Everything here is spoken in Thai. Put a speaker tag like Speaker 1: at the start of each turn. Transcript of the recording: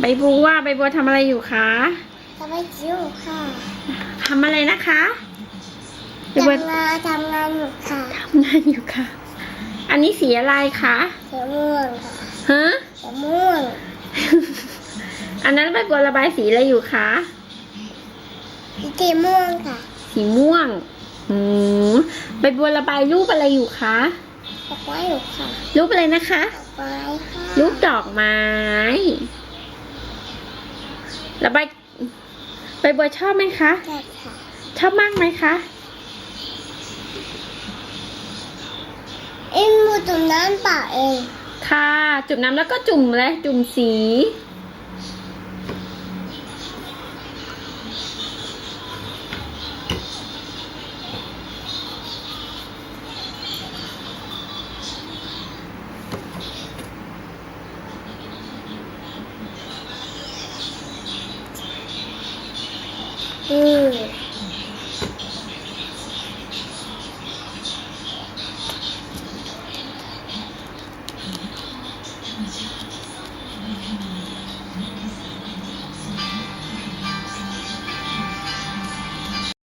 Speaker 1: ใบบัวใบบัวทำอะไรอยู่คะ
Speaker 2: ทำไมจิ้วค่ะ
Speaker 1: ทำอะไรนะคะใบบัว
Speaker 2: ทำงานทำงานอยู่ค่ะ
Speaker 1: ทำงานอยู่ค่ะ อันนี้สีอะไรคะ
Speaker 2: เสียม่วงค่ะ
Speaker 1: ฮะ
Speaker 2: เสียม่วง
Speaker 1: อันนั้นใบบัวระบายสีอะไรอยู่คะ
Speaker 2: สีม่วงค่ะ
Speaker 1: สีม่วงอืมใบบัวระบายรูปอะไรอยู่คะ
Speaker 2: ดอกไม้อยู่ค่ะ
Speaker 1: รูปอะไรนะคะ
Speaker 2: ดอกไม้ค่ะ
Speaker 1: รูปดอกไม้ ระบายใบบัวชอบไหมคะ
Speaker 2: ใช่ค่ะ
Speaker 1: ชอบมากไหมคะ
Speaker 2: เอ็นมูตุ่มน้ำเปล่าเอง
Speaker 1: ค่ะ จุ่มน้ำแล้วก็จุ่มเลยจุ่มสี
Speaker 2: 嗯。